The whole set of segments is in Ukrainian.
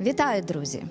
Вітаю, друзі!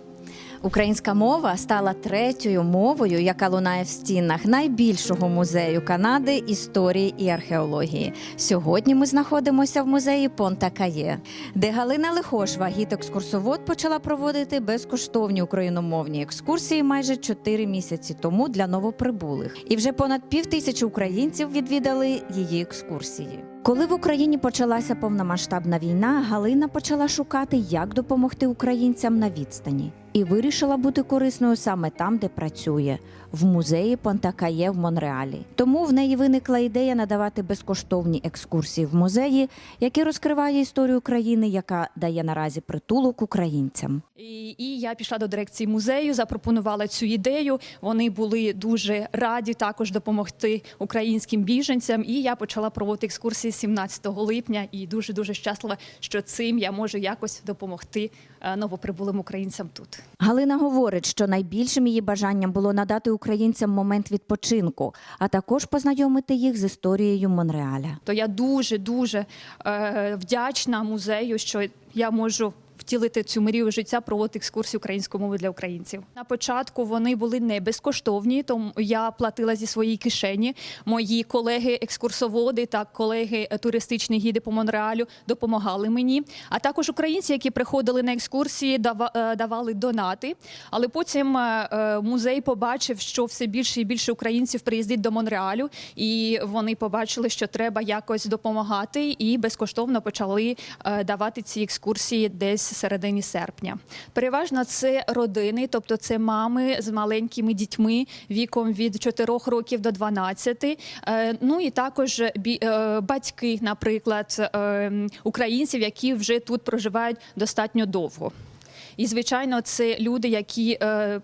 Українська мова стала третьою мовою, яка лунає в стінах найбільшого музею Канади історії і археології. Сьогодні ми знаходимося в музеї Понта Кає, де Галина Лихошва, гід-екскурсовод, почала проводити безкоштовні україномовні екскурсії майже 4 місяці тому для новоприбулих. І вже понад пів тисячі українців відвідали її екскурсії. Коли в Україні почалася повномасштабна війна, Галина почала шукати, як допомогти українцям на відстані, і вирішила бути корисною саме там, де працює, в музеї Понтакає в Монреалі. Тому в неї виникла ідея надавати безкоштовні екскурсії в музеї, які розкриває історію країни, яка дає наразі притулок українцям. І, і я пішла до дирекції музею, запропонувала цю ідею. Вони були дуже раді також допомогти українським біженцям. І я почала проводити екскурсії 17 липня. І дуже дуже щаслива, що цим я можу якось допомогти е, новоприбулим українцям тут. Галина говорить, що найбільшим її бажанням було надати українцям момент відпочинку, а також познайомити їх з історією Монреаля. То я дуже дуже е, вдячна музею, що я можу. Втілити цю мрію життя, проводити екскурсії української мови для українців. На початку вони були не безкоштовні, тому я платила зі своєї кишені. Мої колеги-екскурсоводи та колеги е, туристичні гіди по Монреалю допомагали мені. А також українці, які приходили на екскурсії, е, давали донати. Але потім е, музей побачив, що все більше і більше українців приїздить до Монреалю, і вони побачили, що треба якось допомагати, і безкоштовно почали давати ці екскурсії десь середині серпня. Переважно це родини, тобто це мами з маленькими дітьми віком від 4 років до 12. Е, Ну і також е, батьки, наприклад, е, українців, які вже тут проживають достатньо довго. І звичайно, це люди, які е,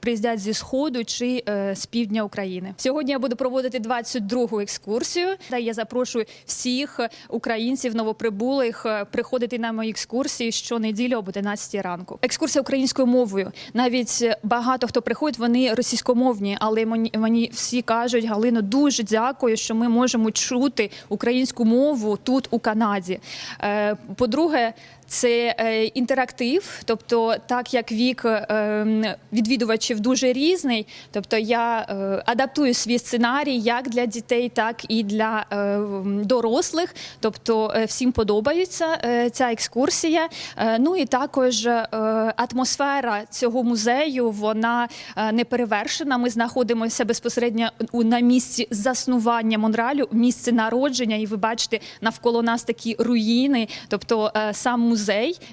приїздять зі сходу чи е, з півдня України. Сьогодні я буду проводити 22-гу екскурсію. Та Я запрошую всіх українців новоприбулих е, приходити на мої екскурсії щонеділі об 11 ранку. Екскурсія українською мовою. Навіть багато хто приходить, вони російськомовні, але мені, всі кажуть, Галино, дуже дякую, що ми можемо чути українську мову тут у Канаді. По-друге, це е, інтерактив, тобто, так як вік е, відвідувачів дуже різний, тобто я е, адаптую свій сценарій як для дітей, так і для дорослих. Тобто всім подобається ця екскурсія. Ну і також атмосфера цього музею вона не перевершена. Ми знаходимося безпосередньо на місці заснування Монреалю, місце народження, і ви бачите навколо нас такі руїни. Тобто сам музей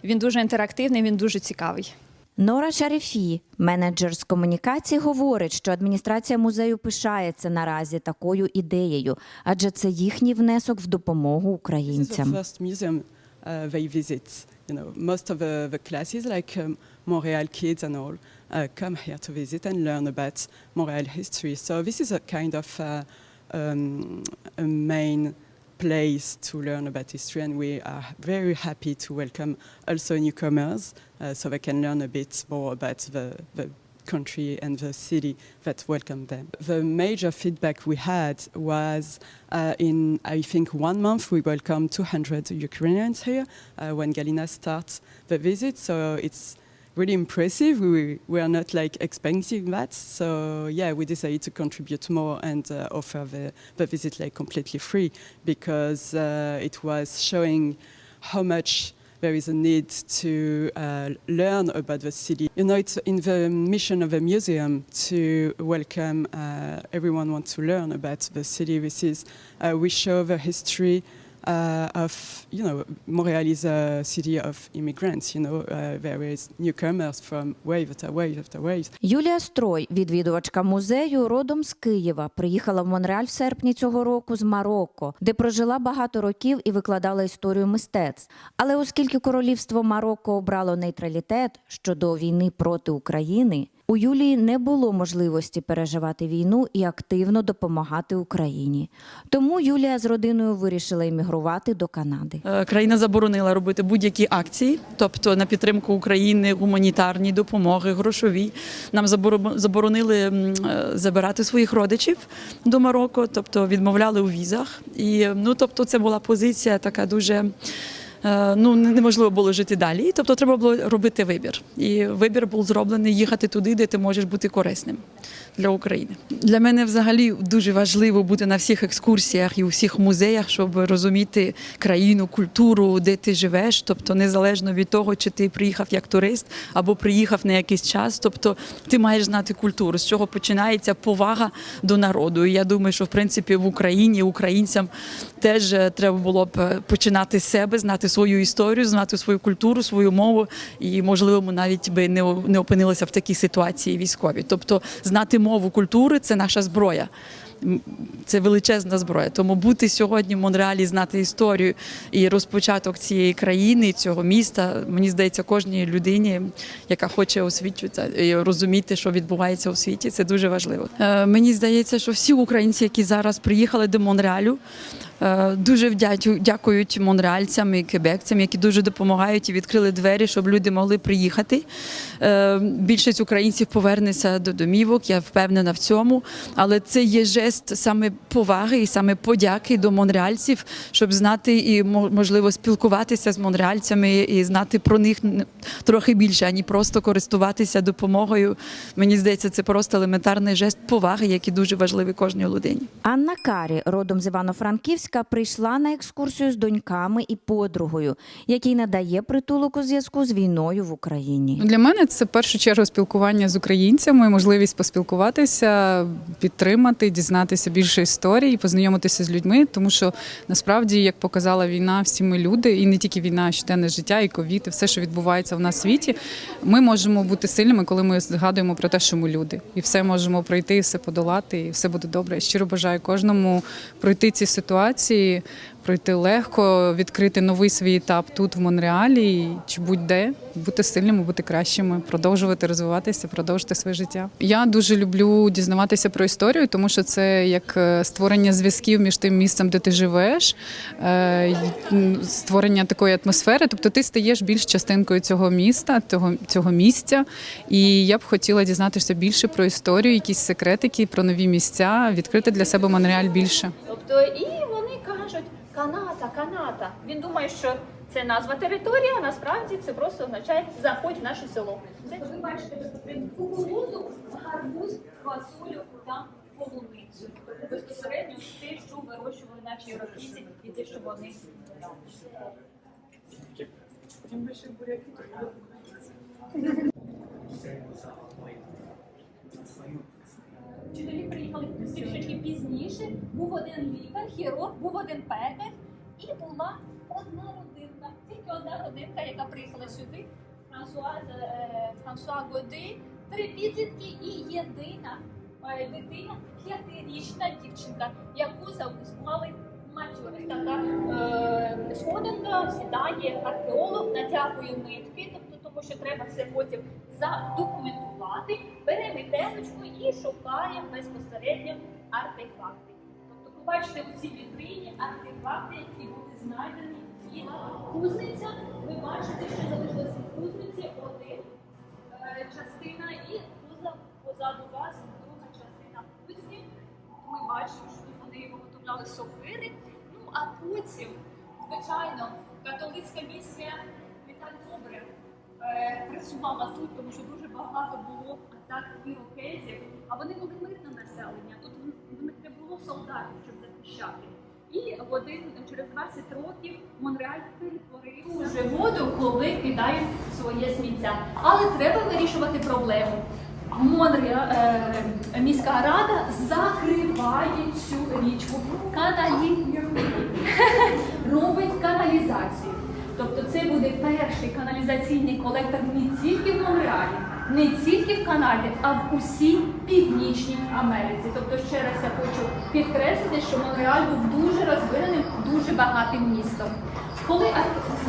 він дуже інтерактивний, він дуже цікавий. Нора Шарифі, менеджер з комунікації, говорить, що адміністрація музею пишається наразі такою ідеєю, адже це їхній внесок в допомогу This is the українцям. uh, they visit. You know, most of the, the classes, like um, Montreal kids and all, uh, come here to visit and learn about Montreal history. So this is a kind of uh, um, a main place to learn about history, and we are very happy to welcome also newcomers, uh, so they can learn a bit more about the, the country and the city that welcomed them. The major feedback we had was uh, in, I think, one month we welcomed 200 Ukrainians here uh, when Galina starts the visit. So it's really impressive. We, we are not like expecting that. So yeah, we decided to contribute more and uh, offer the, the visit like completely free because uh, it was showing how much there is a need to uh, learn about the city. You know, it's in the mission of the museum to welcome uh, everyone wants to learn about the city. This is uh, we show the history uh, of you know Montreal is a city of immigrants. You know, uh, there is newcomers from wave after wave after wave. Юлія Строй, відвідувачка музею, родом з Києва, приїхала в Монреаль в серпні цього року з Марокко, де прожила багато років і викладала історію мистецтв. Але оскільки королівство Марокко обрало нейтралітет щодо війни проти України, у Юлії не було можливості переживати війну і активно допомагати Україні. Тому Юлія з родиною вирішила іммігрувати до Канади. Е, Країна заборонила робити будь-які акції, тобто на підтримку України, гуманітарні допомоги, грошові. Нам заборо- заборонили е, забирати своїх родичів до Марокко, тобто відмовляли у візах. І ну, тобто, це була позиція така дуже ну неможливо було жити далі. Тобто треба було робити вибір. І вибір був зроблений їхати туди, де ти можеш бути корисним для України. Для мене взагалі дуже важливо бути на всіх екскурсіях і у всіх музеях, щоб розуміти країну, культуру, де ти живеш. Тобто, незалежно від того, чи ти приїхав як турист або приїхав на якийсь час. Тобто, ти маєш знати культуру, з чого починається повага до народу. І я думаю, що в принципі в Україні українцям теж е, треба було б е, починати з себе, знати свою історію, знати свою культуру, свою мову, і можливо, ми навіть би не, опинилися в такій ситуації військовій. Тобто, знати мову культури це наша зброя. Це величезна зброя. Тому бути сьогодні в Монреалі, знати історію і розпочаток цієї країни, цього міста, мені здається, кожній людині, яка хоче освічуватися і розуміти, що відбувається у світі, це дуже важливо. Е, Мені здається, що всі українці, які зараз приїхали до Монреалю, е, дуже вдячу- дякують монреальцям і кебекцям, які дуже допомагають і відкрили двері, щоб люди могли приїхати. Е, Більшість українців повернеться до домівок, я впевнена в цьому. Але це є жест саме поваги і саме подяки до монреальців, щоб знати і мо- можливо спілкуватися з монреальцями і знати про них трохи більше, ані просто користуватися допомогою. Мені здається, це просто елементарний жест поваги, який дуже важливий кожній людині. Анна Карі, родом з Івано-Франківська, прийшла на екскурсію з доньками і подругою, який надає притулок у зв'язку з війною в Україні. Ну, Для мене це в першу чергу спілкування з українцями, можливість поспілкуватися, підтримати, дізнатися більше історій, познайомитися з людьми. Тому що насправді, як показала війна, всі ми люди, і не тільки війна, а щоденне життя, і ковід, і все, що відбувається в нас в світі. Ми можемо бути сильними, коли ми згадуємо про те, що ми люди, і все можемо пройти, і все подолати, і все буде добре. Щиро бажаю кожному пройти ці ситуації. Пройти легко, відкрити новий свій етап тут в Монреалі, чи будь-де бути сильними, бути кращими, продовжувати розвиватися, продовжити своє життя. Я дуже люблю дізнаватися про історію, тому що це як е, створення зв'язків між тим місцем, де ти живеш, е, створення такої атмосфери. Тобто ти стаєш більш частинкою цього міста, цього, цього місця. І я б хотіла дізнатися більше про історію, якісь секретики, про нові місця, відкрити для себе Монреаль більше. Тобто, і Каната, Каната. Він думає, що це назва території, а насправді це просто означає заходь в наше село. Це ви бачите кукурузу, гарбуз, квасолю та полуницю. Безпосередньо те, що вирощували наші європейці, і те, що вони Вчителі приїхали трішки пізніше. Був один лікар, хірург, був один пекар, і була одна родинка, тільки одна родинка, яка приїхала сюди. Франсуа, е, Франсуа Годи, три підлітки і єдина е, дитина, п'ятирічна дівчинка, яку звали Матюри. Така е, сходинка сідає археолог, натягує нитки, тобто тому що треба все потім задокументувати, бере мітелочку і шукає безпосередньо артефакти. Тобто, побачите у цій вітрині артефакти, які були знайдені і кузниця. Ви бачите, що залишилася кузниці один е, частина і поза, позаду вас друга частина кузні. Ми бачимо, що вони виготовляли сокири. Ну а потім, звичайно, католицька місія Віталь Добре е, працювала тут, тому що дуже багато було атак ірокезів, а вони були мирне населення. Тут не було солдатів, щоб захищати. І в один через 20 років Монреаль перетворився воду, коли кидають своє сміття. Але треба вирішувати проблему. Монреа, е, міська рада закриває цю річку каналі робить каналізацію. Тобто це буде перший каналізаційний колектор не тільки в Монреалі, не тільки в Канаді, а в усій Північній Америці. Тобто, ще раз я хочу підкреслити, що Монреаль був дуже розвиненим, дуже багатим містом. Коли,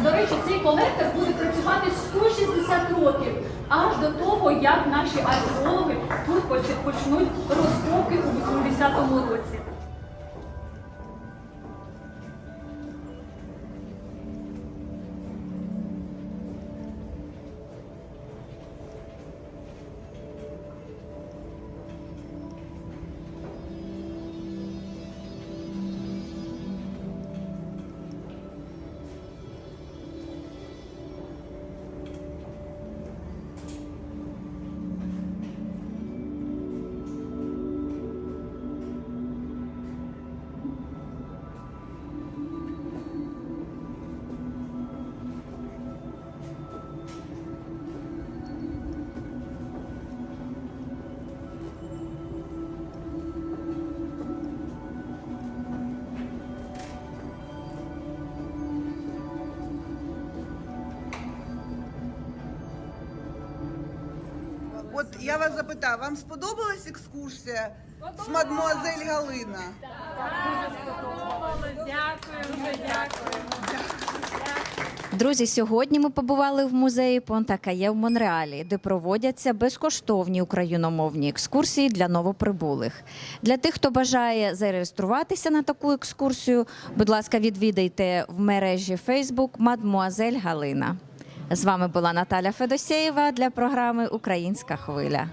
до речі, цей колектор буде працювати 160 років, аж до того, як наші археологи тут почнуть розкопки у 80-му році. От я вас запитаю, вам сподобалась екскурсія з мадмуазель Галина? Друзі, сьогодні ми побували в музеї Понта Кає в Монреалі, де проводяться безкоштовні україномовні екскурсії для новоприбулих. Для тих, хто бажає зареєструватися на таку екскурсію, будь ласка, відвідайте в мережі Facebook Мадмуазель Галина. З вами була Наталя Федосєєва для програми Українська хвиля.